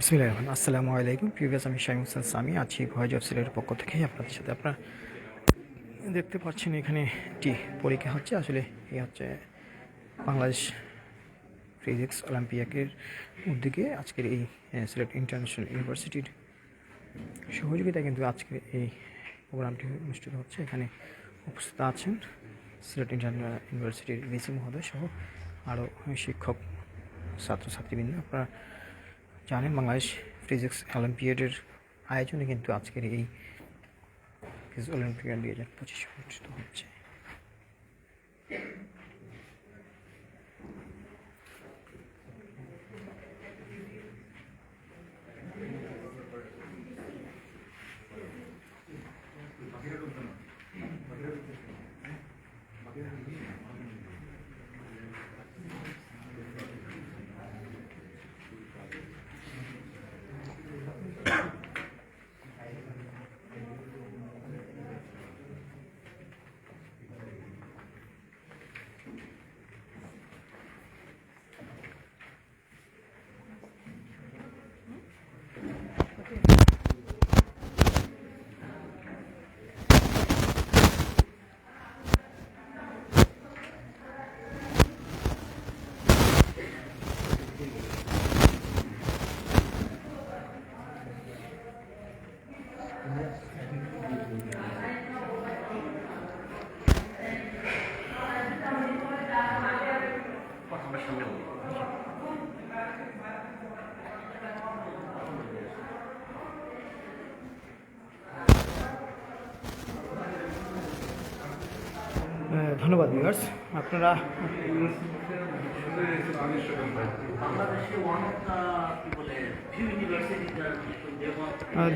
বিসমিল্লাহির রহমান আসসালামু আলাইকুম। প্রিভিয়াস আমি শাহিম হোসেন সামি, আছি ভয়েস অফ সিলেটের পক্ষ থেকে আপনাদের সাথে আপনারা দেখতে পাচ্ছেন এখানে একটি পরীক্ষা হচ্ছে। আসলে এই হচ্ছে বাংলাদেশ ফিজিক্স অলিম্পিয়াকের উদ্যোগে আজকের এই সিলেট ইন্টারন্যাশনাল ইউনিভার্সিটির সহযোগিতায় কিন্তু আজকের এই প্রোগ্রামটি অনুষ্ঠিত হচ্ছে। এখানে উপস্থিত আছেন সিলেট ইন্টারন্যাশনাল ইউনিভার্সিটির ভিসি মহোদয় সহ আরও শিক্ষক, ছাত্রছাত্রীবৃন্দ। আপনারা জানেন, বাংলাদেশ ফিজিক্স অলিম্পিয়াডের আয়োজনে কিন্তু আজকের এই ফিজিক্স অলিম্পিয়াড দুই হাজার পঁচিশ অনুষ্ঠিত হচ্ছে। ধন্যবাদ ভিউয়ার্স আপনারা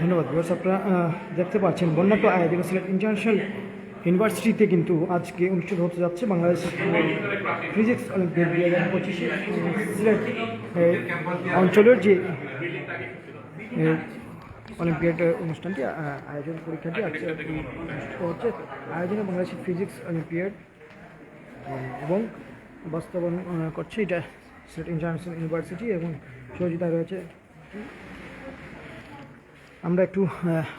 ধন্যবাদ ভিউয়ার্স আপনারা দেখতে পাচ্ছেন বন্যাট্য আয়োজন সিলেট ইন্টারন্যাশনাল ইউনিভার্সিটিতে কিন্তু আজকে অনুষ্ঠিত হতে যাচ্ছে বাংলাদেশ ফিজিক্স অলিম্পিয়াড পঁচিশে। অঞ্চলের যে অলিম্পিয়াড অনুষ্ঠানটি আয়োজন পরীক্ষাটি হচ্ছে। আয়োজনে বাংলাদেশের ফিজিক্স অলিম্পিয়াড এবং বাস্তবায়ন করছে। এটা সিলেট ইন্টারন্যাশনাল ইউনিভার্সিটি এবং সহযোগিতা রয়েছে। আমরা একটু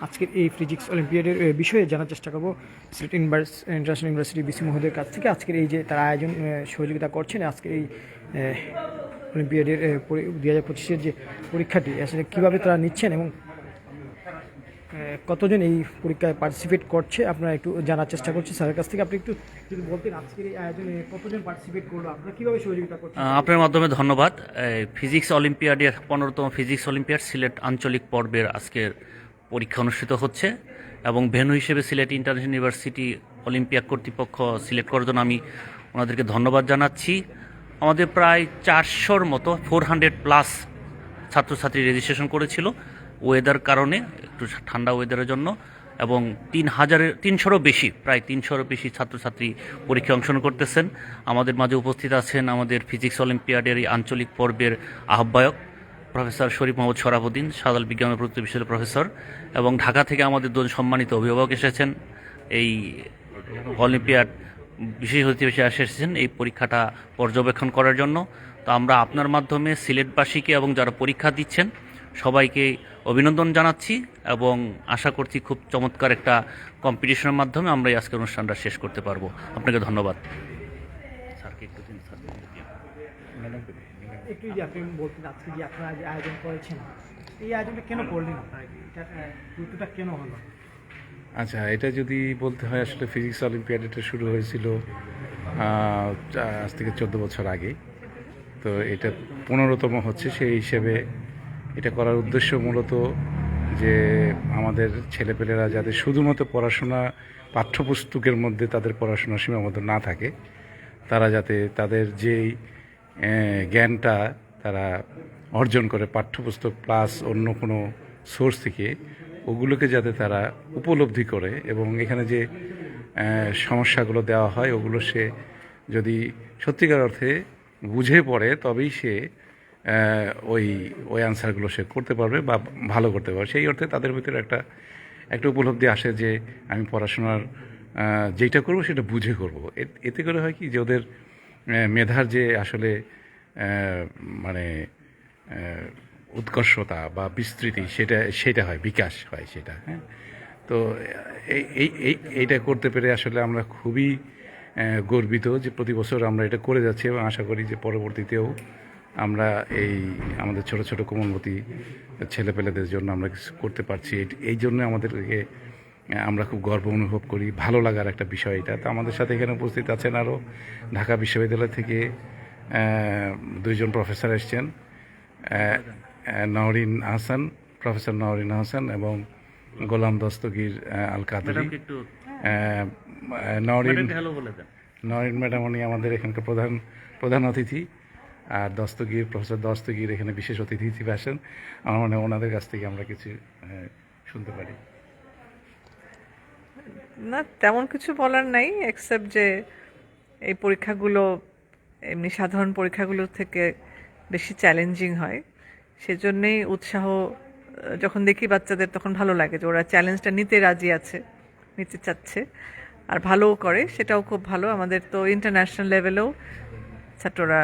আজকের এই ফিজিক্স অলিম্পিয়াডের বিষয়ে জানার চেষ্টা করব। Sylhet universe international university VC মহোদয়ের কাছ থেকে। আজকের এই যে তারা আয়োজন সহযোগিতা করছেন, আজকের এই অলিম্পিয়াডের দু হাজার পঁচিশের যে পরীক্ষাটি, আসলে কীভাবে তারা নিচ্ছেন এবং কতজন এই পরীক্ষায় পার্টিসিপেট করছে? আপনারা একটু জানার চেষ্টা করছি স্যারের কাছ থেকে। আপনি একটু যদি বলতেন, আজকের এই আয়োজনে কতজন পার্টিসিপেট করল? আপনারা কীভাবে সহযোগিতা করছেন? আপনার মাধ্যমে ধন্যবাদ। ফিজিক্স অলিম্পিয়াডের পনেরোতম ফিজিক্স অলিম্পিয়াড সিলেট আঞ্চলিক পর্বের আজকের পরীক্ষা অনুষ্ঠিত হচ্ছে এবং ভেনু হিসেবে সিলেট ইন্টারন্যাশনাল ইউনিভার্সিটি অলিম্পিয়াড কর্তৃপক্ষ সিলেক্ট করার জন্য আমি ওনাদেরকে ধন্যবাদ জানাচ্ছি। আমাদের প্রায় চারশোর মতো ফোর হান্ড্রেড প্লাস ছাত্রছাত্রী রেজিস্ট্রেশন করেছিল। ওয়েদার কারণে, একটু ঠান্ডা ওয়েদারের জন্য, এবং তিন হাজারের, তিনশোরও বেশি, প্রায় তিনশোরও বেশি ছাত্রছাত্রী পরীক্ষায় অংশগ্রহণ করতেছেন। আমাদের মাঝে উপস্থিত আছেন আমাদের ফিজিক্স অলিম্পিয়াডের এই আঞ্চলিক পর্বের আহ্বায়ক প্রফেসর শরীফ মোহাম্মদ সরাফুদ্দিন সাদাল বিজ্ঞান ও প্রযুক্তি বিষয়ের প্রফেসর এবং ঢাকা থেকে আমাদের দুজন সম্মানিত অভিভাবক এসেছেন। এই অলিম্পিয়াড বিশেষ অতিথি এসেছেন এই পরীক্ষাটা পর্যবেক্ষণ করার জন্য। তো আমরা আপনার মাধ্যমে সিলেটবাসীকে এবং যারা পরীক্ষা দিচ্ছেন সবাইকে অভিনন্দন জানাচ্ছি এবং আশা করছি খুব চমৎকার একটা কম্পিটিশনের মাধ্যমে আমরা এই আজকের অনুষ্ঠানটা শেষ করতে পারব। আপনাকে ধন্যবাদ। স্যারকে একটু দিন, স্যারকে একটু যে আপনি বলতেন আজকে যে আপনারা যে আয়োজন করেছেন এই আয়োজনটা কেন করলেন? আপনারা কেন হলো? আচ্ছা এটা যদি বলতে হয় আসলে ফিজিক্স অলিম্পিয়াড এটা শুরু হয়েছিল আজ থেকে চোদ্দ বছর আগে। তো এটা পনেরোতম হচ্ছে সেই হিসেবে এটা করার উদ্দেশ্য মূলত যে আমাদের ছেলেপেলেরা যাতে শুধুমাত্র পড়াশোনা, পাঠ্যপুস্তকের মধ্যে তাদের পড়াশোনা সীমাবদ্ধ না থাকে, তারা যাতে তাদের যেই জ্ঞানটা তারা অর্জন করে পাঠ্যপুস্তক প্লাস অন্য কোনো সোর্স থেকে, ওগুলোকে যাতে তারা উপলব্ধি করে এবং এখানে যে সমস্যাগুলো দেওয়া হয়, ওগুলো সে যদি সত্যিকার অর্থে বুঝে পড়ে, তবেই সে ওই ওই অ্যান্সারগুলো সে করতে পারবে বা ভালো করতে পারবে। সেই অর্থে তাদের ভিতরে একটা একটা উপলব্ধি আসে যে আমি পড়াশোনার যেটা করব সেটা বুঝে করব। এতে করে হয় কি যে ওদের মেধার যে আসলে মানে উৎকর্ষতা বা বিস্তৃতি সেটা সেটা হয়, বিকাশ হয় সেটা হ্যাঁ? তো এই এই- এইটা করতে পেরে আসলে আমরা খুবই গর্বিত যে প্রতি বছর আমরা এটা করে যাচ্ছি এবং আশা করি যে পরবর্তীতেও আমরা এই আমাদের ছোট ছোট কোমলমতি ছেলেপেলেদের জন্য আমরা কিছু করতে পারছি। এই- এই জন্য আমাদেরকে আমরা খুব গর্ব অনুভব করি। ভালো লাগার একটা বিষয় এটা। তো আমাদের সাথে এখানে উপস্থিত আছেন আরও ঢাকা বিশ্ববিদ্যালয় থেকে দুইজন প্রফেসর এসছেন নওরিন হাসান প্রফেসর নওরিন হাসান এবং গোলাম দস্তগীর আল কাদরি নওরিন নরেন ম্যাডাম উনি আমাদের এখানকার প্রধান প্রধান অতিথি। আর দস্তগীর, প্রফেসর দস্তগীর এখানে বিশেষ অতিথি হিসেবে আসেন। আমার মনে হয় ওনাদের কাছ থেকে আমরা কিছু শুনতে পারি। না, তেমন কিছু বলার নাই এক্সেপ্ট যে এই পরীক্ষাগুলো, এমনি সাধারণ পরীক্ষাগুলোর থেকে বেশি চ্যালেঞ্জিং হয়। সেজন্যেই উৎসাহ যখন দেখি বাচ্চাদের তখন ভালো লাগে যে ওরা চ্যালেঞ্জটা নিতে রাজি আছে, নিতে চাচ্ছে, আর ভালোও করে, সেটাও খুব ভালো। আমাদের তো ইন্টারন্যাশনাল লেভেলেও ছাত্ররা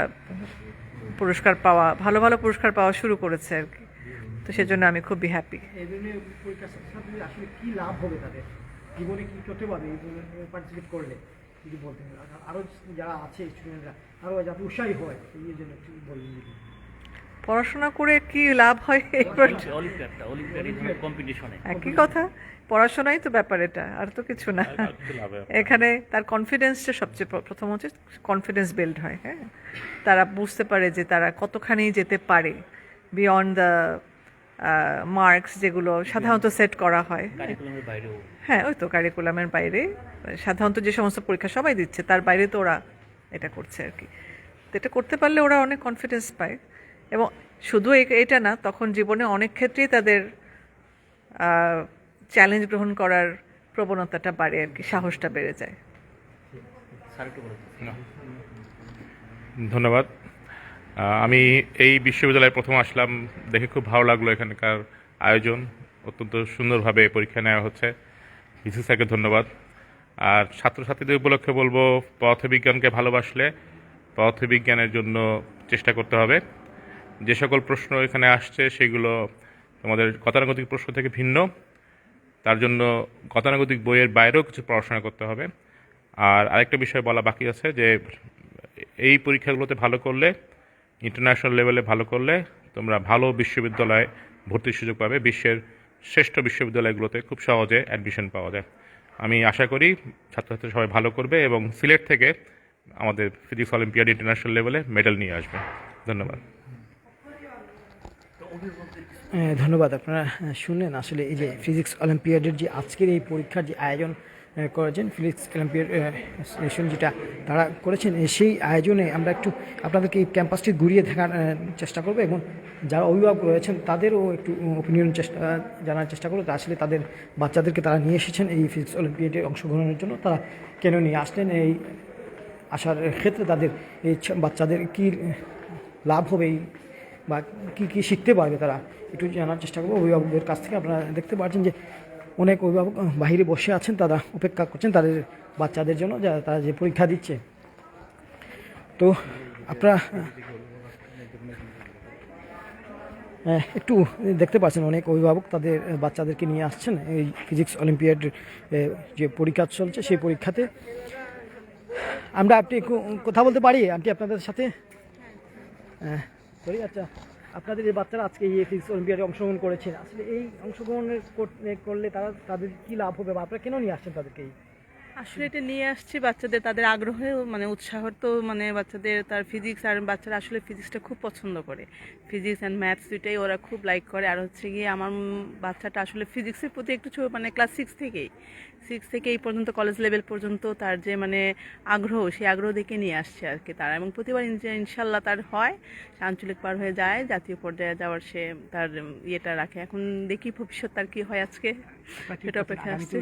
পুরস্কার পাওয়া, ভালো ভালো পুরস্কার পাওয়া শুরু করেছে আর কি। তো সেজন্য আমি খুব হ্যাপি আসলে কি লাভ হবে তাদের? জীবনে কি করতে করলে আরও আরও যারা আছে স্টুডেন্টরা আরও যাতে উৎসাহী হয়, এই জন্য যদি পড়াশোনা করে কি লাভ হয় এবার একই কথা পড়াশোনাই তো ব্যাপার এটা আর তো কিছু না। এখানে তার কনফিডেন্সটা সবচেয়ে প্রথম হচ্ছে কনফিডেন্স বিল্ড হয় হ্যাঁ? তারা বুঝতে পারে যে তারা কতখানি যেতে পারে বিয়ন্ড দ্য মার্কস যেগুলো সাধারণত সেট করা হয় হ্যাঁ? ওই তো কারিকুলামের বাইরে। সাধারণত যে সমস্ত পরীক্ষা সবাই দিচ্ছে তার বাইরে তো ওরা এটা করছে আর কি। তো এটা করতে পারলে ওরা অনেক কনফিডেন্স পায়। এবং শুধু এটা না তখন জীবনে অনেক ক্ষেত্রেই তাদের চ্যালেঞ্জ গ্রহণ করার প্রবণতাটা বাড়ে আর কি সাহসটা বেড়ে যায়। ধন্যবাদ। আমি এই বিশ্ববিদ্যালয়ে প্রথম আসলাম দেখে খুব ভালো লাগল এখানকার আয়োজন। অত্যন্ত সুন্দরভাবে পরীক্ষা নেওয়া হচ্ছে। ভিসি স্যারকে ধন্যবাদ। আর ছাত্রছাত্রীদের উপলক্ষে বলব পদার্থবিজ্ঞানকে ভালোবাসলে পদার্থবিজ্ঞানের জন্য চেষ্টা করতে হবে। যে সকল প্রশ্ন এখানে আসছে, সেগুলো তোমাদের গতানুগতিক প্রশ্ন থেকে ভিন্ন। তার জন্য গতানুগতিক বইয়ের বাইরেও কিছু পড়াশোনা করতে হবে। আর আরেকটা বিষয় বলা বাকি আছে যে, এই পরীক্ষাগুলোতে ভালো করলে ইন্টারন্যাশনাল লেভেলে ভালো করলে, তোমরা ভালো বিশ্ববিদ্যালয়ে ভর্তির সুযোগ পাবে। বিশ্বের শ্রেষ্ঠ বিশ্ববিদ্যালয়গুলোতে খুব সহজে অ্যাডমিশন পাওয়া যায়। আমি আশা করি ছাত্রছাত্রী সবাই ভালো করবে এবং সিলেট থেকে আমাদের ফিজিক্স অলিম্পিয়াড ইন্টারন্যাশনাল লেভেলে মেডেল নিয়ে আসবে। ধন্যবাদ। ধন্যবাদ। আপনারা শুনলেন আসলে এই যে ফিজিক্স অলিম্পিয়াডের যে আজকের এই পরীক্ষার যে আয়োজন করেছেন, ফিজিক্স অলিম্পিয়াড অ্যাসোসিয়েশন যেটা তারা করেছেন সেই আয়োজনে আমরা একটু আপনাদেরকে এই ক্যাম্পাসটি ঘুরিয়ে দেখার চেষ্টা করব এবং যারা অভিভাবক রয়েছেন তাদেরও একটু ওপিনিয়ন চেষ্টা, জানার চেষ্টা করব। আসলে তাদের বাচ্চাদেরকে তারা নিয়ে এসেছেন এই ফিজিক্স অলিম্পিয়াডে অংশগ্রহণের জন্য। তারা কেন নিয়ে আসলেন? এই আসার ক্ষেত্রে তাদের এই বাচ্চাদের কী লাভ হবে? এই বা কি কি শিখতে পারবে তারা? একটু জানার চেষ্টা করব। অভিভাবকদের কাছ থেকে আপনারা দেখতে পাচ্ছেন যে অনেক অভিভাবক বাইরে বসে আছেন তারা অপেক্ষা করছেন তাদের বাচ্চাদের জন্য যা তারা যে পরীক্ষা দিচ্ছে। তো আপনারা আহ, একটু দেখতে পাচ্ছেন অনেক অভিভাবক তাদের বাচ্চাদেরকে নিয়ে আসছেন। এই ফিজিক্স অলিম্পিয়াড যে পরীক্ষা চলছে সেই পরীক্ষাতে আমরা আপনি কথা বলতে পারি? আপনি আপনাদের সাথে? হ্যাঁ। সরি আচ্ছা আপনাদের এই বাচ্চারা আজকে এই ফিজিক্স অলিম্পিয়াডে অংশগ্রহণ করেছেন। আসলে এই অংশগ্রহণের করলে তারা তাদের কী লাভ হবে বা আপনারা কেন নিয়ে আসছেন তাদেরকে এই আসলে এটা নিয়ে আসছি বাচ্চাদের তাদের আগ্রহে মানে উৎসাহ তো মানে বাচ্চাদের তার ফিজিক্স আর বাচ্চারা আসলে ফিজিক্সটা খুব পছন্দ করে। ফিজিক্স অ্যান্ড ম্যাথস দুইটাই ওরা খুব লাইক করে। আর হচ্ছে গিয়ে আমার বাচ্চাটা আসলে ফিজিক্সের প্রতি একটু মানে ক্লাস সিক্স থেকেই। সিক্স থেকে এই পর্যন্ত কলেজ লেভেল পর্যন্ত তার যে মানে আগ্রহ সেই আগ্রহ দেখে নিয়ে আসছে আর কি তারা। এবং প্রতিবার ইনশাল্লাহ তার হয়। আঞ্চলিক পার হয়ে যায় জাতীয় পর্যায়ে যাওয়ার সে তার ইয়েটা রাখে। এখন দেখি ভবিষ্যৎ তার কি হয় আজকে। সেটা অপেক্ষা আসছে।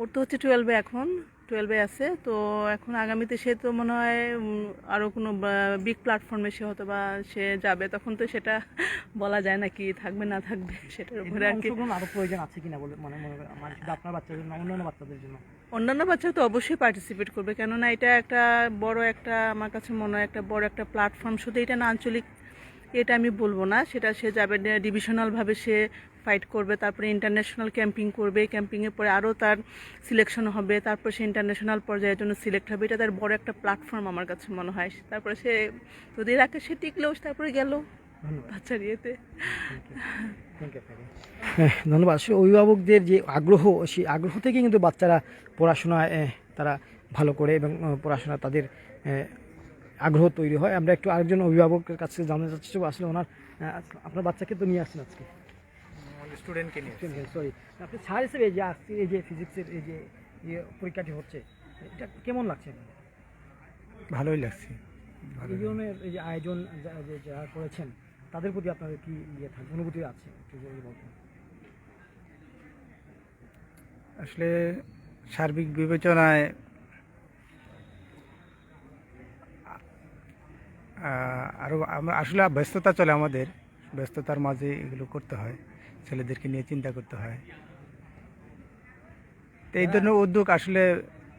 ওর তো হচ্ছে টুয়েলভে এখন টুয়েলভে আছে তো এখন আগামীতে সে তো মনে হয় আরও কোনো বিগ প্ল্যাটফর্মে সে হয়তো বা সে যাবে তখন তো সেটা বলা যায় না কি থাকবে না থাকবে সেটার উপরে আর কি। অংশগ্রহণ আরও প্রয়োজন আছে কিনা বলে মানে মনে আপনার বাচ্চাদের জন্য অন্যান্য বাচ্চাদের জন্য। অন্যান্য বাচ্চা তো অবশ্যই পার্টিসিপেট করবে কেননা এটা একটা বড় একটা আমার কাছে মনে হয় একটা বড় একটা প্ল্যাটফর্ম শুধু এটা না আঞ্চলিক এটা আমি বলব না সেটা সে যাবে ডিভিশনালভাবে সে ফাইট করবে তারপরে ইন্টারন্যাশনাল ক্যাম্পিং করবে ক্যাম্পিংয়ের পরে আরও তার সিলেকশন হবে তারপর সে ইন্টারন্যাশনাল পর্যায়ের জন্য সিলেক্ট হবে। এটা তার বড় একটা প্ল্যাটফর্ম আমার কাছে মনে হয়। তারপরে সে যদি রাখে সে টিকলেও তারপরে গেল বাচ্চার ইয়েতে হ্যাঁ, ধন্যবাদ। আসলে অভিভাবকদের যে আগ্রহ সেই আগ্রহ থেকে কিন্তু বাচ্চারা পড়াশোনায় তারা ভালো করে এবং পড়াশোনা তাদের আগ্রহ তৈরি হয়। আমরা একটু আরেকজন অভিভাবকের কাছে জানতে চাচ্ছি আসলে ওনার আপনার বাচ্চাকে তো নিয়ে আসছেন আজকে। স্টুডেন্টকে নিয়ে সরি আপনি স্যার হিসেবে যে আজকে এই যে ফিজিক্সের এই যে যে পরীক্ষাটি হচ্ছে এটা কেমন লাগছে ভালোই লাগছে। এই ধরনের এই যে আয়োজন যা- যে যারা করেছেন তাদের প্রতি আপনাদের কি ইয়ে থাকে অনুভূতি আছে? একটু যদি বলতেন। আসলে সার্বিক বিবেচনায় আহ, আরও আমরা আসলে ব্যস্ততা চলে আমাদের। ব্যস্ততার মাঝে এগুলো করতে হয়। ছেলেদেরকে নিয়ে চিন্তা করতে হয়। তো এই ধরনের উদ্যোগ আসলে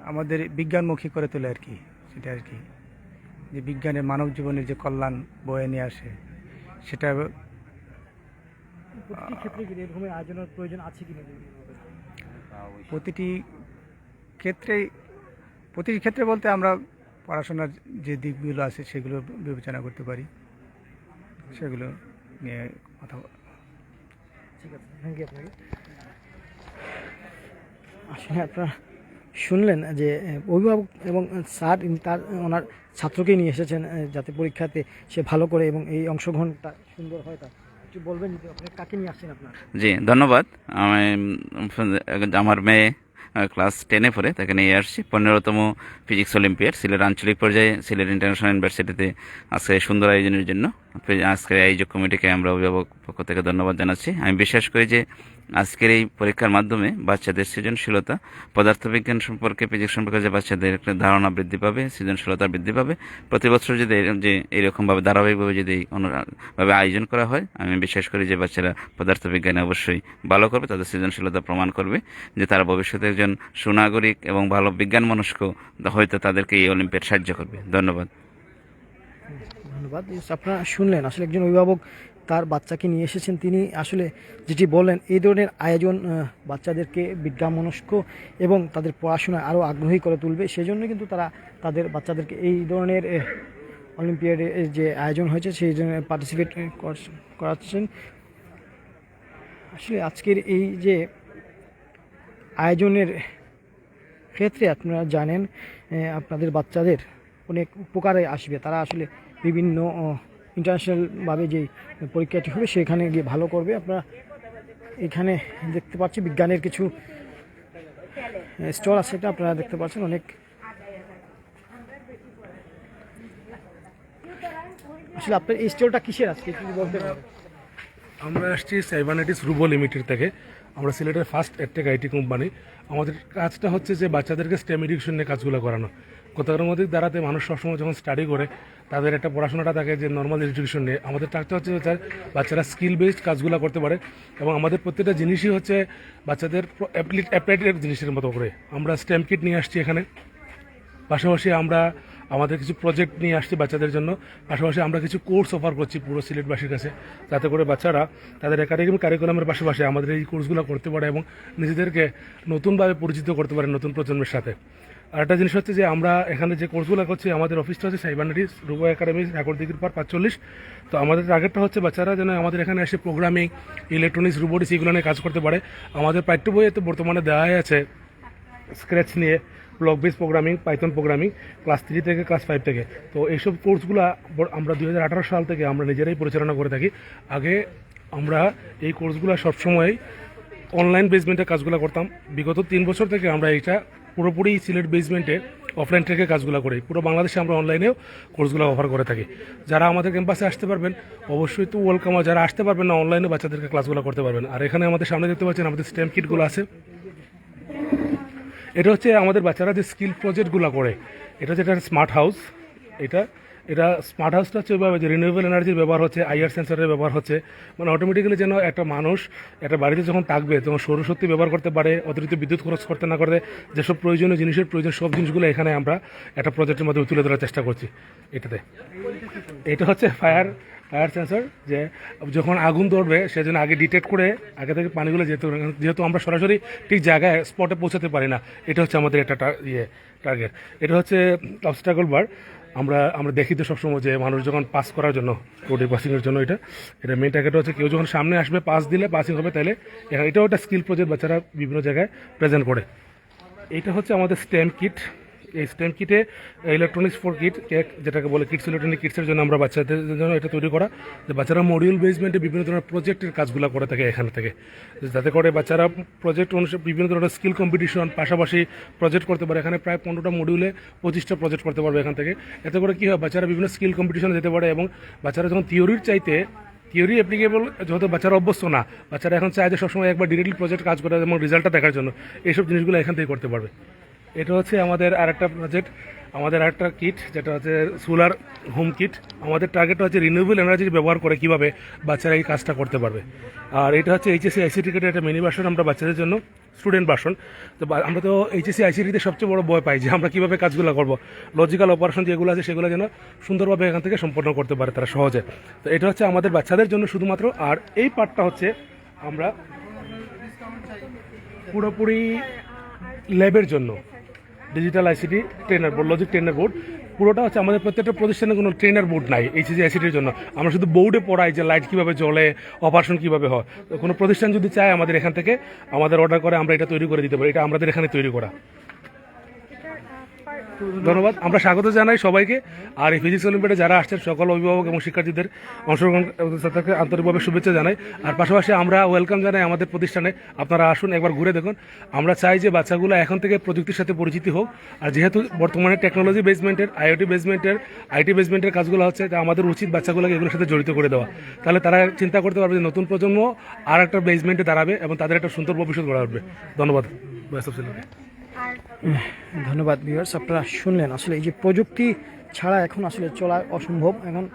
আমাদের বিজ্ঞানমুখী করে তোলে আর কি সেটা আর কি। যে বিজ্ঞানের মানব জীবনের যে কল্যাণ বয়ে নিয়ে আসে সেটা প্রতিটি ক্ষেত্রে? প্রতিটি ক্ষেত্রে বলতে আমরা পড়াশোনার যে দিকগুলো আছে সেগুলো বিবেচনা করতে পারি। সেগুলো নিয়ে কথা আসলে আপনারা শুনলেন যে অভিভাবক এবং স্যার তার, ওনার ছাত্রকে নিয়ে এসেছেন যাতে পরীক্ষাতে সে ভালো করে এবং এই অংশগ্রহণটা সুন্দর হয় তা একটু বলবেন কাকে নিয়ে আসছেন আপনার? জি, ধন্যবাদ। আমি আমার মেয়ে ক্লাস টেনে পরে তাকে নিয়ে আসছি। পনেরোতম ফিজিক্স অলিম্পিয়াড, সিলেট আঞ্চলিক পর্যায়ে, সিলেট ইন্টারন্যাশনাল ইউনিভার্সিটিতে আজকে সুন্দর আয়োজনের জন্য। আজকের এই আয়োজক কমিটিকে আমরা অভিভাবক পক্ষ থেকে ধন্যবাদ জানাচ্ছি। আমি বিশ্বাস করি যে আজকের এই পরীক্ষার মাধ্যমে বাচ্চাদের সৃজনশীলতা, পদার্থবিজ্ঞান সম্পর্কে ফিজিক্স সম্পর্কে যে বাচ্চাদের একটা ধারণা বৃদ্ধি পাবে, সৃজনশীলতা বৃদ্ধি পাবে। প্রতি বছর যদি যে এরকমভাবে, ধারাবাহিকভাবে যদি ভাবে আয়োজন করা হয়, আমি বিশ্বাস করি যে বাচ্চারা পদার্থবিজ্ঞানে অবশ্যই ভালো করবে, তাদের সৃজনশীলতা প্রমাণ করবে যে তারা ভবিষ্যতে একজন সুনাগরিক এবং ভালো বিজ্ঞান মনস্ক হয়তো তাদেরকে এই অলিম্পিয়াড সাহায্য করবে। ধন্যবাদ। ধন্যবাদ। আপনারা শুনলেন, আসলে একজন অভিভাবক তার বাচ্চাকে নিয়ে এসেছেন। তিনি আসলে যেটি বলেন এই ধরনের আয়োজন বাচ্চাদেরকে বিজ্ঞান মনস্ক এবং তাদের পড়াশোনায় আরও আগ্রহী করে তুলবে। সেই জন্য কিন্তু তারা তাদের বাচ্চাদেরকে এই ধরনের অলিম্পিয়াডে যে আয়োজন হয়েছে, সেই জন্য পার্টিসিপেট করাচ্ছেন। আসলে আজকের এই যে আয়োজনের ক্ষেত্রে আপনারা জানেন আপনাদের বাচ্চাদের অনেক উপকারে আসবে। তারা আসলে বিভিন্ন ইন্টারন্যাশনালভাবে যে পরীক্ষাটি হবে সেখানে গিয়ে ভালো করবে। আপনারা এখানে দেখতে পাচ্ছি বিজ্ঞানের কিছু স্টল আছে, এটা আপনারা দেখতে পাচ্ছেন অনেক। আসলে আপনার এই স্টলটা কিসের আজকে বলতে আমরা আসছি সাইবানেটিস রুবো লিমিটেড থেকে। আমরা সিলেটের ফার্স্ট এডটেক আইটি কোম্পানি আমাদের কাজটা হচ্ছে যে বাচ্চাদেরকে স্টেম এডুকেশন নিয়ে কাজগুলো করানো গতানুগতিক দ্বারাতে মানুষ সবসময় যখন স্টাডি করে তাদের একটা পড়াশোনাটা থাকে যে নর্মাল এডুকেশন নিয়ে আমাদের কাজটা হচ্ছে তার বাচ্চারা স্কিল বেসড কাজগুলো করতে পারে এবং আমাদের প্রত্যেকটা জিনিসই হচ্ছে বাচ্চাদের অ্যাপ্লাইড জিনিসের মতো করে আমরা স্ট্যাম্প কিট নিয়ে আসছি এখানে পাশাপাশি আমরা আমাদের কিছু প্রজেক্ট নিয়ে আসছি বাচ্চাদের জন্য। পাশাপাশি আমরা কিছু কোর্স অফার করছি পুরো সিলেটবাসীর কাছে। যাতে করে বাচ্চারা তাদের একাডেমিক কারিকুলামের পাশাপাশি আমাদের এই কোর্সগুলো করতে পারে এবং নিজেদেরকে নতুনভাবে পরিচিত করতে পারে নতুন প্রজন্মের সাথে। আর একটা জিনিস হচ্ছে যে আমরা এখানে যে কোর্সগুলো করছি, আমাদের অফিসটা হচ্ছে সাইবানিটিস রুবো একাডেমি ঠাকুরদিঘির পার পাঁচচল্লিশ। তো আমাদের টার্গেটটা হচ্ছে বাচ্চারা যেন আমাদের এখানে এসে প্রোগ্রামিং ইলেকট্রনিক্স রোবোটিক্স এগুলো নিয়ে কাজ করতে পারে। আমাদের পাঠ্য বইয়ে তো বর্তমানে দেওয়াই আছে স্ক্র্যাচ নিয়ে। Block base programming python programming class three থেকে ক্লাস ফাইভ থেকে। তো এইসব কোর্সগুলো আমরা দুই হাজার আঠারো সাল থেকে আমরা নিজেরাই পরিচালনা করে থাকি। আগে আমরা এই কোর্সগুলো সবসময় অনলাইন বেসমেন্টে কাজগুলো করতাম। বিগত তিন বছর থেকে আমরা এইটা পুরোপুরি সিলেট বেসমেন্টে অফলাইন থেকে কাজগুলো করি। পুরো বাংলাদেশে আমরা অনলাইনেও কোর্সগুলো অফার করে থাকি। যারা আমাদের ক্যাম্পাসে আসতে পারবেন, অবশ্যই তো ওয়েলকাম যারা আসতে পারবেন না অনলাইনে বাচ্চাদেরকে ক্লাসগুলো করতে পারবেন। আর এখানে আমাদের সামনে দেখতে পাচ্ছেন, আমাদের স্ট্যাম্প কিটগুলো আছে। এটা হচ্ছে আমাদের বাচ্চারা যে স্কিল প্রজেক্টগুলো করে। এটা হচ্ছে একটা স্মার্ট হাউস এটা এটা স্মার্ট হাউসটা হচ্ছে ওইভাবে যে রিনিউয়েবল এনার্জির ব্যবহার হচ্ছে আইআর সেন্সরের ব্যবহার হচ্ছে। মানে অটোমেটিক্যালি যেন একটা মানুষ একটা বাড়িতে যখন থাকবে, তখন সৌরশক্তি ব্যবহার করতে পারে, অতিরিক্ত বিদ্যুৎ খরচ করতে না করে, যেসব প্রয়োজনীয় জিনিসের প্রয়োজন, সব জিনিসগুলো এখানে আমরা একটা প্রজেক্টের মাধ্যমে তুলে ধরার চেষ্টা করছি। এটাতে। এটা হচ্ছে ফায়ার ফায়ার সেন্সর যে যখন আগুন ধরবে, সেজন্য আগে ডিটেক্ট করে আগে থেকে পানিগুলো যেতে হবে। যেহেতু আমরা সরাসরি ঠিক জায়গায় স্পটে পৌঁছাতে পারি না, এটা হচ্ছে আমাদের একটা ইয়ে টার্গেট এটা হচ্ছে অবস্টাকল বার আমরা আমরা দেখি তো সবসময় যে মানুষ যখন পাস করার জন্য রোডে পাসিংয়ের জন্য এটা এটা মেন টার্গেট হচ্ছে কেউ যখন সামনে আসবে পাস দিলে পাসিং হবে তাহলে এটাও একটা স্কিল প্রজেক্ট বাচ্চারা বিভিন্ন জায়গায় প্রেজেন্ট করে। এটা হচ্ছে আমাদের স্টেম কিট এই স্টেম কিটে ইলেকট্রনিক্স ফোর কিট যেটাকে বলে কিটস ইলেকট্রনিক কিটসের জন্য আমরা বাচ্চাদের জন্য এটা তৈরি করা। যে বাচ্চারা মডিউল বেসমেন্টে বিভিন্ন ধরনের প্রজেক্টের কাজগুলো করে থাকে এখান থেকে। যাতে করে বাচ্চারা প্রজেক্ট অনুসারে বিভিন্ন ধরনের স্কিল কম্পিটিশন পাশাপাশি প্রজেক্ট করতে পারে। এখানে প্রায় পনেরোটা মডিউলে পঁচিশটা প্রজেক্ট করতে পারবে এখান থেকে। এতে করে কী হয়, বাচ্চারা বিভিন্ন স্কিল কম্পিটিশনে যেতে পারে এবং বাচ্চারা যখন থিওরির চাইতে থিওরি অ্যাপ্লিকেবল যেহেতু বাচ্চারা অভ্যস্ত না, বাচ্চারা এখন চায় যে সবসময় একবার ডিরেক্টলি প্রজেক্ট কাজ করে এবং রেজাল্টটা দেখার জন্য। এইসব জিনিসগুলো এখান থেকে করতে পারবে। এটা হচ্ছে আমাদের আরেকটা প্রজেক্ট আমাদের আরেকটা কিট যেটা হচ্ছে সোলার হোম কিট আমাদের টার্গেট হচ্ছে রিনিউয়েবল এনার্জি ব্যবহার করে কীভাবে বাচ্চারা এই কাজটা করতে পারবে। আর এটা হচ্ছে এইচএসসি আইসিটিকেটের একটা মিনি ভার্সন আমরা বাচ্চাদের জন্য স্টুডেন্ট ভার্সন তো আমরা তো এইচএসসি আইসিটিতে সবচেয়ে বড় ভয় পাই যে আমরা কীভাবে কাজগুলো করব। লজিক্যাল অপারেশন যেগুলো আছে সেগুলো যেন সুন্দরভাবে এখান থেকে সম্পন্ন করতে পারে তারা সহজে। তো এটা হচ্ছে আমাদের বাচ্চাদের জন্য শুধুমাত্র। আর এই পার্টটা হচ্ছে আমরা পুরোপুরি ল্যাবের জন্য। Digital ICT trainer board logic trainer board পুরোটা হচ্ছে আমাদের প্রত্যেকটা প্রতিষ্ঠানে কোনো ট্রেনার বোর্ড নাই এইচএসি আইসিটির জন্য। আমরা শুধু বোর্ডে পড়াই যে লাইট কীভাবে জ্বলে অপারেশন কীভাবে হয়। কোনো প্রতিষ্ঠান যদি চায় আমাদের এখান থেকে, আমাদের অর্ডার করে, আমরা এটা তৈরি করে দিতে পারি। এটা আমাদের এখানে তৈরি করা। ধন্যবাদ। আমরা স্বাগত জানাই সবাইকে। আর এই ফিজিক্স অলিম্পিয়াডে যারা আসছেন, সকল অভিভাবক এবং শিক্ষার্থীদের অংশগ্রহণ তাদেরকে আন্তরিকভাবে শুভেচ্ছা জানাই। আর পাশাপাশি আমরা ওয়েলকাম জানাই আমাদের প্রতিষ্ঠানে। আপনারা আসুন, একবার ঘুরে দেখুন। আমরা চাই যে বাচ্চাগুলো এখন থেকে প্রযুক্তির সাথে পরিচিত হোক। আর যেহেতু বর্তমানে টেকনোলজি বেসমেন্টের আইওটি বেসমেন্টের আইটি বেসমেন্টের কাজগুলো হচ্ছে, তা আমাদের উচিত বাচ্চাগুলোকে এগুলোর সাথে জড়িত করে দেওয়া। তাহলে তারা চিন্তা করতে পারবে যে নতুন প্রজন্ম আর একটা বেসমেন্টে দাঁড়াবে এবং তাদের একটা সুন্দর ভবিষ্যৎ গড়ে উঠবে। ধন্যবাদ। ধন্যবাদ ভিউয়ার্স আপনারা শুনলেন। আসলে এই যে প্রযুক্তি ছাড়া এখন আসলে চলা অসম্ভব। এখন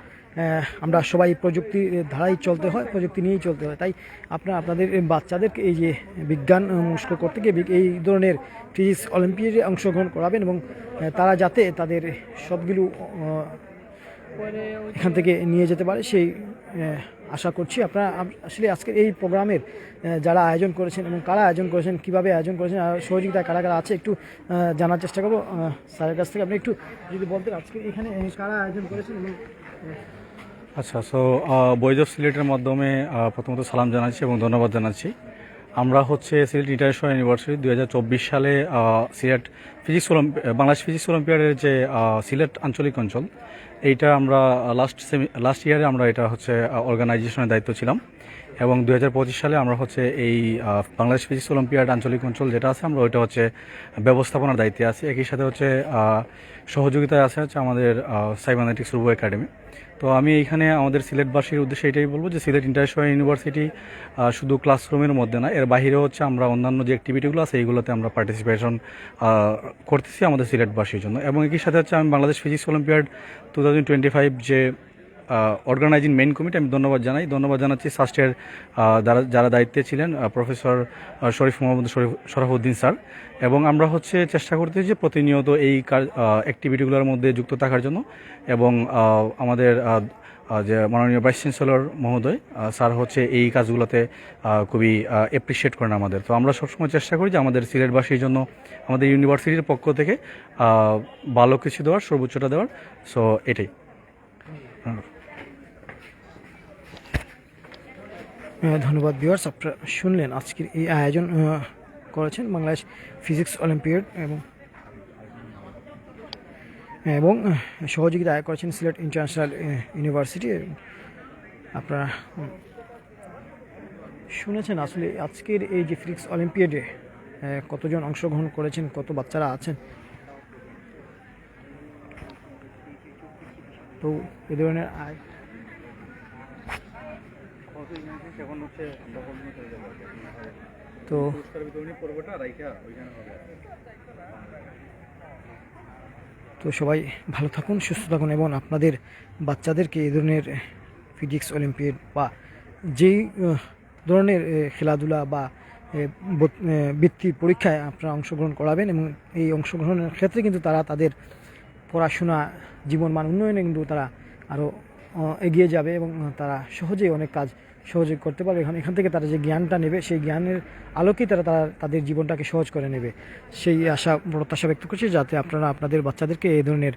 আমরা সবাই প্রযুক্তি ধারাই চলতে হয়, প্রযুক্তি নিয়েই চলতে হয়। তাই আপনারা, আপনাদের বাচ্চাদেরকে এই যে বিজ্ঞান মুস্ক করতে গিয়ে এই ধরনের ফিজিক্স অলিম্পিয়াডে অংশগ্রহণ করাবেন এবং তারা যাতে তাদের সবগুলো এখান থেকে নিয়ে যেতে পারে সেই আশা করছি আপনারা আসলে আজকের এই প্রোগ্রামের যারা আয়োজন করেছেন এবং কারা আয়োজন করেছেন, কীভাবে আয়োজন করেছেন, আর সহযোগিতা কারা কারা আছে একটু জানার চেষ্টা করব। স্যারের কাছ থেকে আপনি একটু যদি বলতেন আজকে এখানে কারা আয়োজন করেছেন এবং আচ্ছা সো বৈধ সিলেটের মাধ্যমে প্রথমত সালাম জানাচ্ছি এবং ধন্যবাদ জানাচ্ছি। আমরা হচ্ছে সিলেট ইন্টারন্যাশনাল ইউনিভার্সিটি দু হাজার চব্বিশ সালে সিলেট ফিজিক্স বাংলাদেশ ফিজিক্স অলিম্পিয়াডের যে সিলেট আঞ্চলিক অঞ্চল, এইটা আমরা লাস্ট সেমি লাস্ট ইয়ারে আমরা এটা হচ্ছে অর্গানাইজেশনের দায়িত্ব ছিলাম। এবং পঁচিশ সালে আমরা হচ্ছে এই বাংলাদেশ ফিজিক্স অলিম্পিয়াড আঞ্চলিক অঞ্চল যেটা আছে, আমরা ওইটা হচ্ছে ব্যবস্থাপনার দায়িত্বে আছি। একই সাথে হচ্ছে সহযোগিতায় আছে হচ্ছে আমাদের সাইবানেটিক্স রুবো একাডেমি তো আমি এখানে আমাদের সিলেটবাসীর উদ্দেশ্যে এটাই বলব যে সিলেট ইন্টারন্যাশনাল ইউনিভার্সিটি শুধু ক্লাসরুমের মধ্যে না, এর বাইরেও হচ্ছে আমরা অন্যান্য যে অ্যাক্টিভিটিগুলো আছে, এইগুলোতে আমরা পার্টিসিপেশন করতেছি আমাদের সিলেটবাসীর জন্য। এবং একই সাথে হচ্ছে আমি Bangladesh physics olympiad two thousand twenty five যে অর্গানাইজিং মেইন কমিটি আমি ধন্যবাদ জানাই। ধন্যবাদ জানাচ্ছি সাস্টের যারা দায়িত্বে ছিলেন প্রফেসর শরীফ মোহাম্মদ শরীফ, শরাফুদ্দিন স্যার। এবং আমরা হচ্ছে চেষ্টা করতেছি যে প্রতিনিয়ত এই অ্যাক্টিভিটিগুলোর মধ্যে যুক্ত থাকার জন্য। এবং আমাদের যে মাননীয় ভাইস চ্যান্সেলর মহোদয় স্যার হচ্ছে এই কাজগুলোতে খুবই অ্যাপ্রিসিয়েট করেন আমাদের। তো আমরা সবসময় চেষ্টা করি যে আমাদের সিলেটবাসীর জন্য, আমাদের ইউনিভার্সিটির পক্ষ থেকে ভালো কিছু দেওয়ার, সর্বোচ্চটা দেওয়ার। সো এটাই। ধন্যবাদ ভিউয়ার্স আপনারা শুনলেন আজকের এই আয়োজন করেছেন বাংলাদেশ ফিজিক্স অলিম্পিয়াড এবং এবং সহযোগিতা আয় করেছেন সিলেট ইন্টারন্যাশনাল ইউনিভার্সিটি আপনারা শুনেছেন আসলে আজকের এই যে ফিজিক্স অলিম্পিয়াডে কতজন অংশগ্রহণ করেছেন, কত বাচ্চারা আছেন? তো এ ধরনের আয় তো তো সবাই ভালো থাকুন সুস্থ থাকুন এবং আপনাদের বাচ্চাদেরকে এই ধরনের ফিজিক্স অলিম্পিয়াড বা যেই ধরনের খেলাধুলা বা আহ, বত- আহ, পরীক্ষায় আপনারা অংশগ্রহণ করাবেন এবং এই অংশগ্রহণের ক্ষেত্রে কিন্তু তারা তাদের পড়াশোনা জীবন মান উন্নয়নে কিন্তু তারা আরও এগিয়ে যাবে এবং তারা সহজেই অনেক কাজ সহজে করতে পারবে। এখন এখান থেকে তারা যে জ্ঞানটা নেবে, সেই জ্ঞানের আলোকেই তারা তারা তাদের জীবনটাকে সহজ করে নেবে। সেই আশা, প্রত্যাশা ব্যক্ত করছে যাতে আপনারা আপনাদের বাচ্চাদেরকে এই ধরনের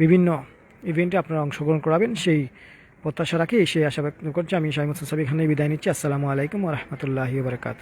বিভিন্ন ইভেন্টে আপনারা অংশগ্রহণ করাবেন। সেই প্রত্যাশা রাখি, সেই আশা ব্যক্ত করছি। আমি শাহিম হোসেন সাহেব এখানে বিদায় নিচ্ছি। আসসালামু আলাইকুম রহমতুল্লাহি বারকাত